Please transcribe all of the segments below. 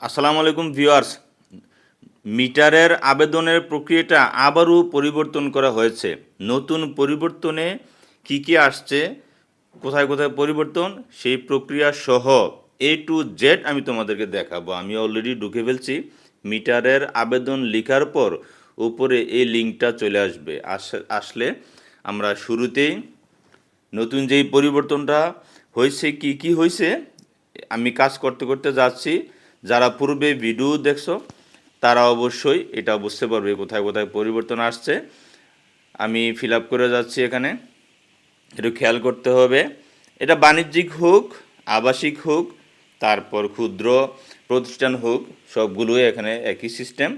আসসালামু আলাইকুম ভিউয়ার্স। মিটারের আবেদনের প্রক্রিয়াটা আবারও পরিবর্তন করা হয়েছে। নতুন পরিবর্তনে কি কি আসছে, কোথায় কোথায় পরিবর্তন, সেই প্রক্রিয়া সহ এ টু জেড আমি তোমাদেরকে দেখাবো। আমি অলরেডি ঢুকে ফেলছি। মিটারের আবেদন লেখার পর উপরে এই লিঙ্কটা চলে আসবে। আস- আসলে আমরা শুরুতেই নতুন যেই পরিবর্তনটা হয়েছে, কি কি হয়েছে, আমি কাজ করতে করতে যাচ্ছি। যারা পূর্বে ভিডিও দেখছ, তারা অবশ্যই এটা বুঝতে পারবে কোথায় কোথায় পরিবর্তন আসছে। আমি ফিল করে যাচ্ছি এখানে। একটু খেয়াল করতে হবে। এটা বাণিজ্যিক হোক, আবাসিক হোক, তারপর ক্ষুদ্র প্রতিষ্ঠান হোক, সবগুলোই এখানে একই সিস্টেম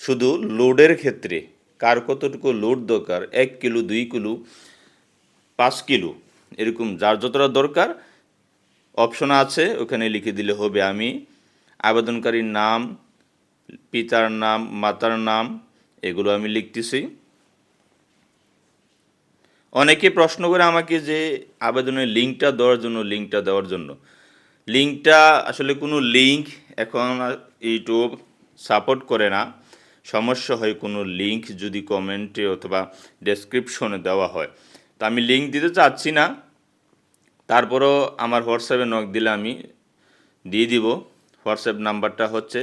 শুধু লোডের ক্ষেত্রে, কার কতটুকু লোড দরকার? এক কিলো, দুই কিলো, পাঁচ কিলো, এরকম যার যতটা দরকার অপশন আছে, ওখানে লিখে দিলে হবে আমি। আবেদনকারীর নাম, পিতার নাম, মাতার নাম, এগুলো আমি লিখতেছি। অনেকে প্রশ্ন করে আমাকে যে আবেদনের লিঙ্কটা দেওয়ার জন্য, লিঙ্কটা দেওয়ার জন্য। লিঙ্কটা আসলে কোনো লিঙ্ক এখন ইউটিউব সাপোর্ট করে না। সমস্যা হয় কোনো লিঙ্ক যদি কমেন্টে অথবা ডেসক্রিপশনে দেওয়া হয়। তো আমি লিঙ্ক দিতে চাচ্ছি না। তারপরও আমার হোয়াটসঅ্যাপে নক দিলে আমি দিয়ে দিব। হোয়াটসঅ্যাপ নাম্বারটা হচ্ছে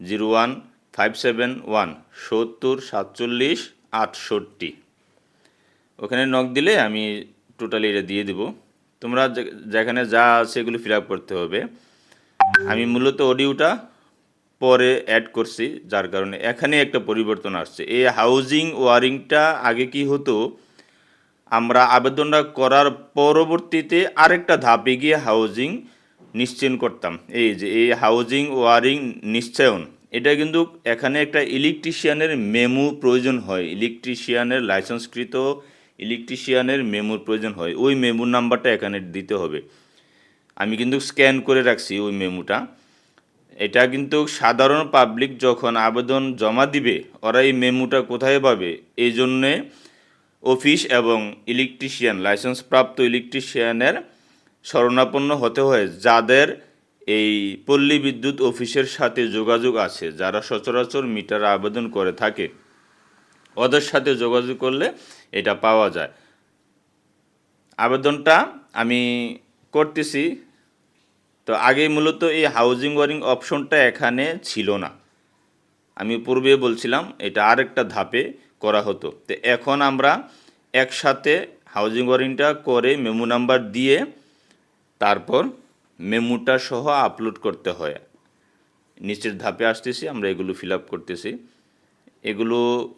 zero one five seven one সত্তর সাতচল্লিশ আটষট্টি। ওখানে নক দিলে আমি টোটালি এটা দিয়ে দিব। তোমরা যেখানে যা আছে এগুলো ফিল আপ করতে হবে। আমি মূলত অডিওটা পরে অ্যাড করছি, যার কারণে এখানে একটা পরিবর্তন আসছে। এই হাউজিং ওয়ারিংটা আগে কি হতো, আমরা আবেদনটা করার পরবর্তীতে আরেকটা ধাপে গিয়ে হাউজিং নিশ্চয়ন করতাম। এই যে, এই হাউজিং ওয়ারিং নিশ্চয়ন, এটা কিন্তু এখানে একটা ইলেকট্রিশিয়ানের মেমু প্রয়োজন হয়। ইলেকট্রিশিয়ানের লাইসেন্সকৃত ইলেকট্রিশিয়ানের মেমুর প্রয়োজন হয়। ওই মেমুর নাম্বারটা এখানে দিতে হবে। আমি কিন্তু স্ক্যান করে রাখছি ওই মেমুটা এটা কিন্তু সাধারণ পাবলিক যখন আবেদন জমা দিবে, ওরা এই মেমুটা কোথায় পাবে? এই জন্যে অফিস এবং ইলেকট্রিশিয়ান লাইসেন্সপ্রাপ্ত ইলেকট্রিশিয়ানের শরণাপন্ন হতে হয়, যাদের এই পল্লী বিদ্যুৎ অফিসের সাথে যোগাযোগ আছে, যারা সচরাচর মিটার আবেদন করে থাকে, ওদের সাথে যোগাযোগ করলে এটা পাওয়া যায়। আবেদনটা আমি করতেছি, তো আগে মূলত এই হাউজিং ওয়ারিং অপশনটা এখানে ছিল না। আমি পূর্বে বলছিলাম, এটা আরেকটা ধাপে করা হতো। তো এখন আমরা একসাথে হাউজিং ওয়ারিংটা করে মেমো নাম্বার দিয়ে তারপর মেমুটা সহ আপলোড করতে হয়। নিচের ধাপে আসতেছি, আমরা এগুলো ফিল আপ করতেছি। এগুলো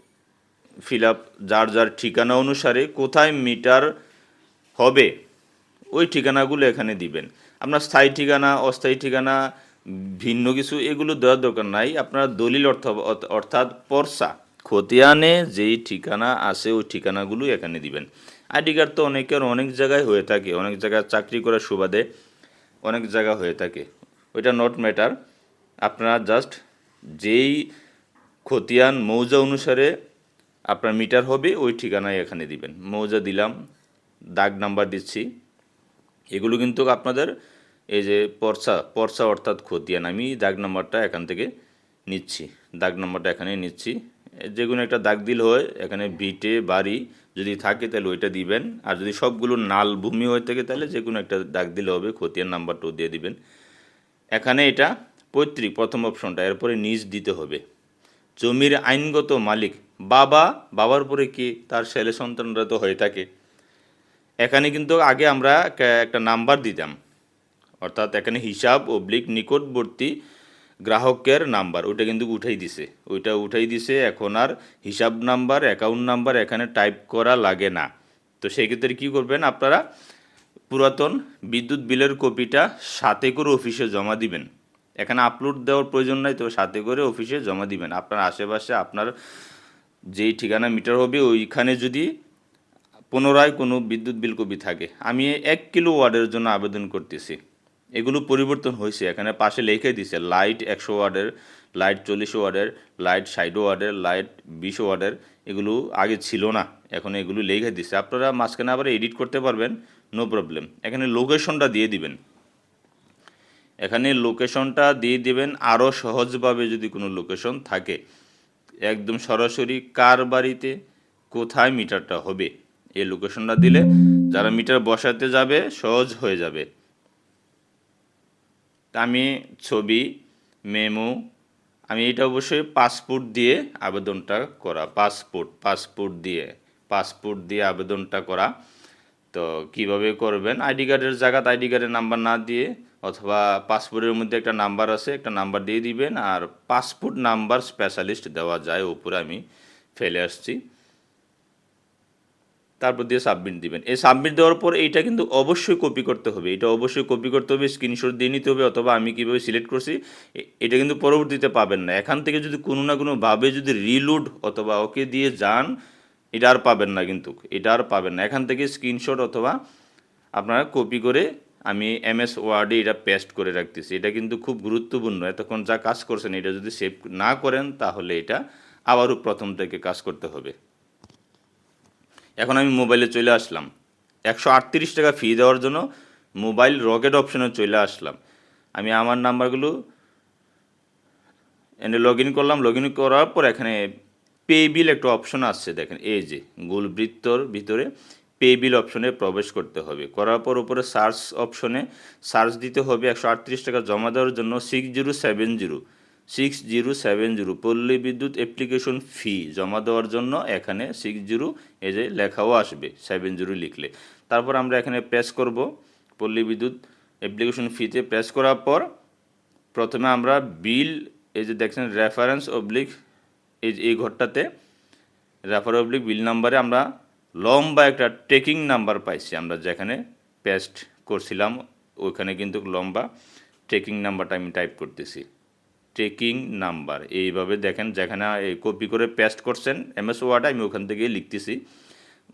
ফিল আপ যার যার ঠিকানা অনুসারে কোথায় মিটার হবে, ওই ঠিকানাগুলো এখানে দিবেন। আপনার স্থায়ী ঠিকানা, অস্থায়ী ঠিকানা, ভিন্ন কিছু এগুলো দেওয়ার দরকার নাই। আপনার দলিল অর্থ অর্থ- অর্থাৎ পর্সা। খতিয়ানে যেই ঠিকানা আছে, ওই ঠিকানাগুলো এখানে দিবেন। আইডি কার্ড তো অনেকের অনেক জায়গায় হয়ে থাকে, অনেক জায়গায় চাকরি করার সুবাদে অনেক জায়গা হয়ে থাকে। ওইটা নট ম্যাটার আপনারা জাস্ট যেই খতিয়ান, মৌজা অনুসারে আপনার মিটার হবে, ওই ঠিকানায় এখানে দিবেন। মৌজা দিলাম, দাগ নাম্বার দিচ্ছি। এগুলো কিন্তু আপনাদের এই যে পর্সা পর্সা অর্থাৎ খতিয়ান, আমি দাগ নাম্বারটা এখান থেকে নিচ্ছি। দাগ নাম্বারটা এখানে নিচ্ছি। যে কোনো একটা দাগ দিলে হয়, এখানে ভিটে, বাড়ি যদি থাকে তাহলে ওইটা দিবেন। আর যদি সবগুলো নাল ভূমি হয়ে থাকে তাহলে যে কোনো একটা দাগ দিলে হবে, খতিয়ান নাম্বারটাও দিয়ে দিবেন। এখানে এটা পৈতৃক, প্রথম অপশনটা এরপরে নিজ দিতে হবে। জমির আইনগত মালিক, বাবা, বাবার পরে কি তার ছেলে সন্তানরা তো হয়ে থাকে। এখানে কিন্তু আগে আমরা একটা নাম্বার দিতাম। অর্থাৎ এখানে হিসাব অবলিক নিকটবর্তী গ্রাহকের নাম্বার, ওইটা কিন্তু উঠাই দিছে। ওইটা উঠাই দিছে, এখন আর হিসাব নাম্বার অ্যাকাউন্ট নাম্বার এখানে টাইপ করা লাগে না। তো সেই ক্ষেত্রে কী করবেন আপনারা? পুরাতন বিদ্যুৎ বিলের কপিটা সাথে করে অফিসে জমা দিবেন। এখানে আপলোড দেওয়ার প্রয়োজন নাই তো সাথে করে অফিসে জমা দিবেন। আপনার আশেপাশে আপনার যেই ঠিকানা মিটার হবে, ওইখানে যদি পুনরায় কোনো বিদ্যুৎ বিল কপি থাকে। আমি এক কিলো ওয়ার্ডের জন্য আবেদন করতেছি। এগুলো পরিবর্তন হয়েছে। এখানে পাশে লিখে দিছে লাইট একশো ওয়ার্ডের লাইট চল্লিশ ওয়ার্ডের লাইট ষাট ওয়ার্ডের লাইট বিশ ওয়ার্ডের, এগুলো আগে ছিল না। এখন এগুলো লিখে দিছে। আপনারা মাঝখানে আবার এডিট করতে পারবেন নো প্রবলেম এখানে লোকেশনটা দিয়ে দিবেন। এখানে লোকেশনটা দিয়ে দিবেন আরও সহজভাবে যদি কোনো লোকেশন থাকে। একদম সরাসরি কার বাড়িতে কোথায় মিটারটা হবে। এই লোকেশনটা দিলে যারা মিটার বসাতে যাবে, সহজ হয়ে যাবে। তা আমি ছবি, মেমো, আমি এটা অবশ্যই পাসপোর্ট দিয়ে আবেদনটা করা, পাসপোর্ট পাসপোর্ট দিয়ে পাসপোর্ট দিয়ে আবেদনটা করা। তো কীভাবে করবেন? আইডি কার্ডের জায়গাতে আইডি কার্ডের নাম্বার না দিয়ে অথবা পাসপোর্টের মধ্যে একটা নাম্বার আছে, একটা নাম্বার দিয়ে দিবেন, আর পাসপোর্ট নাম্বার স্পেশালিস্ট দেওয়া যায় উপরে আমি ফেলে আসছি। তারপর দিয়ে সাবমিট দিবেন। এই সাবমিট দেওয়ার পর এইটা কিন্তু অবশ্যই কপি করতে হবে। এটা অবশ্যই কপি করতে হবে স্ক্রিনশট দিয়ে নিতে হবে, অথবা আমি কীভাবে সিলেক্ট করছি এটা কিন্তু পরবর্তীতে পাবেন না। এখান থেকে যদি কোনো না কোনোভাবে যদি রিলোড অথবা ওকে দিয়ে যান, এটা আর পাবেন না কিন্তু, এটা আর পাবেন না। এখান থেকে স্ক্রিনশট অথবা আপনারা কপি করে আমি এমএস ওয়ার্ডে এটা পেস্ট করে রাখতেছি। এটা কিন্তু খুব গুরুত্বপূর্ণ। এতক্ষণ যা কাজ করছেন, এটা যদি সেভ না করেন, তাহলে এটা আবারও প্রথম থেকে কাজ করতে হবে। এখন আমি মোবাইলে চলে আসলাম। একশো আটত্রিশ টাকা ফি দেওয়ার জন্য মোবাইল রকেট অপশনে চলে আসলাম। আমি আমার নাম্বারগুলো এনে লগ ইন করলাম। লগ ইন করার পর এখানে পে বিল একটা অপশন আসছে দেখেন। এই যে, গোলবৃত্তর ভিতরে পে বিল অপশনে প্রবেশ করতে হবে। করার পর উপরে সার্চ অপশনে সার্চ দিতে হবে। একশো আটত্রিশ টাকা জমা দেওয়ার জন্য six zero seven zero six zero seven zero Palli Bidyut application ফি জমা দেওয়ার জন্য এখানে সিক্স জিরো এই যে লেখাও আসবে সেভেন জিরো লিখলে। তারপর আমরা এখানে প্রেস করব। পল্লী বিদ্যুৎ অ্যাপ্লিকেশন ফিতে প্রেস করার পর প্রথমে আমরা বিল এই যে দেখছেন রেফারেন্স অবলিক এই এই ঘরটাতে রেফার অবলিক বিল নাম্বারে আমরা লম্বা একটা টেকিং নাম্বার পাইছি। আমরা যেখানে পেস্ট করছিলাম, ওইখানে কিন্তু লম্বা টেকিং নাম্বারটা আমি টাইপ করতেছি। ট্রেকিং নাম্বার এইভাবে দেখেন যেখানে কপি করে পেস্ট করছেন এমএস ওয়ার্ডে আমি ওখান থেকে লিখতেছি।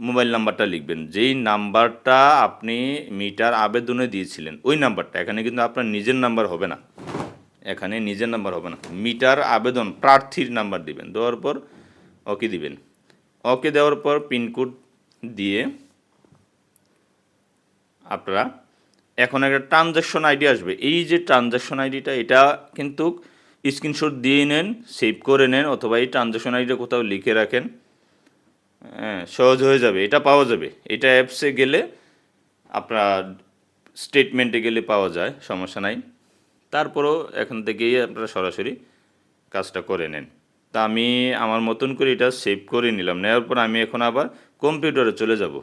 মোবাইল নাম্বারটা লিখবেন। যেই নাম্বারটা আপনি মিটার আবেদনে দিয়েছিলেন, ওই নাম্বারটা এখানে কিন্তু আপনার নিজের নাম্বার হবে না। এখানে নিজের নাম্বার হবে না। মিটার আবেদন প্রার্থীর নাম্বার দিবেন। দেওয়ার পর ওকে দিবেন। ওকে দেওয়ার পর পিনকোড দিয়ে আপনারা এখন একটা ট্রানজ্যাকশন আইডি আসবে। এই যে ট্রানজ্যাকশন আইডিটা এটা কিন্তু স্ক্রিনশট দিয়ে নেন, সেভ করে নেন, অথবা এই ট্রানজ্যাকশন আইডিটা কোথাও লিখে রাখেন। হ্যাঁ সহজ হয়ে যাবে, এটা পাওয়া যাবে। এটা অ্যাপসে গেলে আপনার স্টেটমেন্টে গেলে পাওয়া যায়, সমস্যা নাই। তারপরেও এখান থেকেই আপনারা সরাসরি কাজটা করে নেন। তা আমি আমার মতন করে এটা সেভ করে নিলাম। নেওয়ার পর আমি এখন আবার কম্পিউটারে চলে যাব।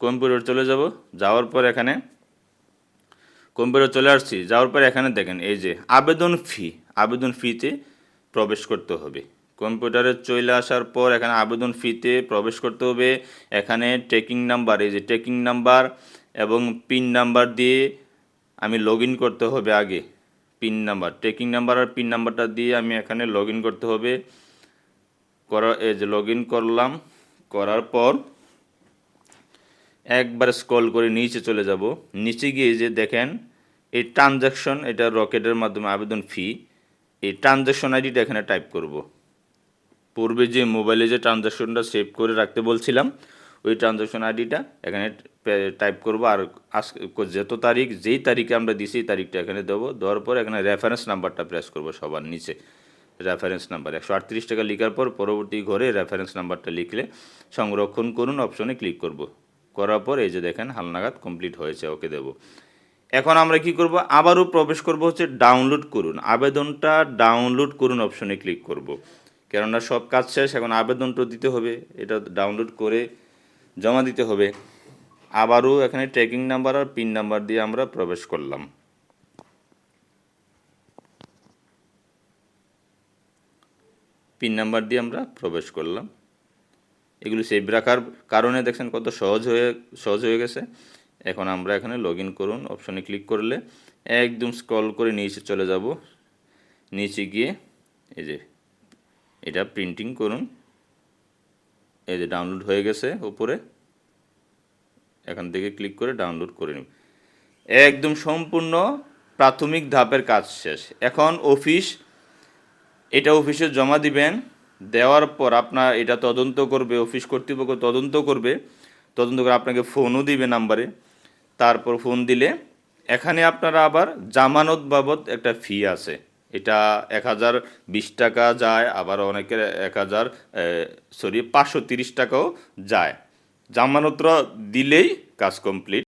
কম্পিউটার চলে যাব, যাওয়ার পর এখানে কম্পিউটার চলে আসছি। যাওয়ার পর এখানে দেখেন, এই যে আবেদন ফি আবেদন ফিতে প্রবেশ করতে হবে। কম্পিউটারে চলে আসার পর এখানে আবেদন ফিতে প্রবেশ করতে হবে। এখানে ট্রেকিং নাম্বার, এই যে ট্রেকিং নাম্বার এবং পিন নাম্বার দিয়ে আমি লগ করতে হবে আগে। পিন নাম্বার, ট্রেকিং নাম্বার আর পিন নাম্বারটা দিয়ে আমি এখানে লগ করতে হবে। করা, এই যে লগ করলাম, করার পর একবার স্ক্রল করে নিচে চলে যাব। নিচে গিয়ে যে দেখেন, এই ট্রানজ্যাকশন, এটা রকেটের মাধ্যমে আবেদন ফি এই ট্রানজ্যাকশন আইডিটা এখানে টাইপ করব। পূর্বে যে মোবাইলে যে ট্রানজ্যাকশনটা সেভ করে রাখতে বলছিলাম, ওই ট্রানজ্যাকশন আইডিটা এখানে টাইপ করব। আর আজ, যত তারিখ, যেই তারিখে আমরা দিছি তারিখটা এখানে দেবো। দেওয়ার পর এখানে রেফারেন্স নাম্বারটা প্রেস করব সবার নিচে। রেফারেন্স নাম্বার একশো আটত্রিশ টাকা লেখার পর পরবর্তী ঘরে রেফারেন্স নাম্বারটা লিখলে সংরক্ষণ করুন অপশনে ক্লিক করব। করার পর এই যে দেখেন, হালনাগাদ কমপ্লিট হয়েছে, ওকে দেব। এখন আমরা কি করব? আবারও প্রবেশ করব হচ্ছে ডাউনলোড করুন। আবেদনটা ডাউনলোড করুন অপশনে ক্লিক করব। কেননা সব কাজ শেষ, এখন আবেদনটা দিতে হবে। এটা ডাউনলোড করে জমা দিতে হবে। আবারও এখানে ট্র্যাকিং নাম্বার আর পিন নাম্বার দিয়ে আমরা প্রবেশ করলাম। পিন নাম্বার দিয়ে আমরা প্রবেশ করলাম। এগুলো সেভ রাখার কারণে দেখছেন কত সহজ হয়ে সহজ হয়ে গেছে। এখন আমরা এখানে লগ ইন করুন অপশনে ক্লিক করলে একদম স্ক্রল করে নিচে চলে যাব। নিচে গিয়ে এই যে, এটা প্রিন্টিং করুন। এই যে ডাউনলোড হয়ে গেছে উপরে। এখান থেকে ক্লিক করে ডাউনলোড করে নিন। একদম সম্পূর্ণ প্রাথমিক ধাপের কাজ শেষ। এখন অফিস এটা অফিসে জমা দিবেন। দেওয়ার পর আপনার এটা তদন্ত করবে অফিস কর্তৃপক্ষ তদন্ত করবে। তদন্ত করে আপনাকে ফোনও দিবে নাম্বারে তারপর ফোন দিলে, এখানে আপনারা আবার জামানত বাবদ একটা ফি আছে। এটা এক হাজার বিশ টাকা যায়, আবার অনেকের এক হাজার সরি পাঁচশো তিরিশ টাকাও যায়। জামানতরা দিলেই কাজ কমপ্লিট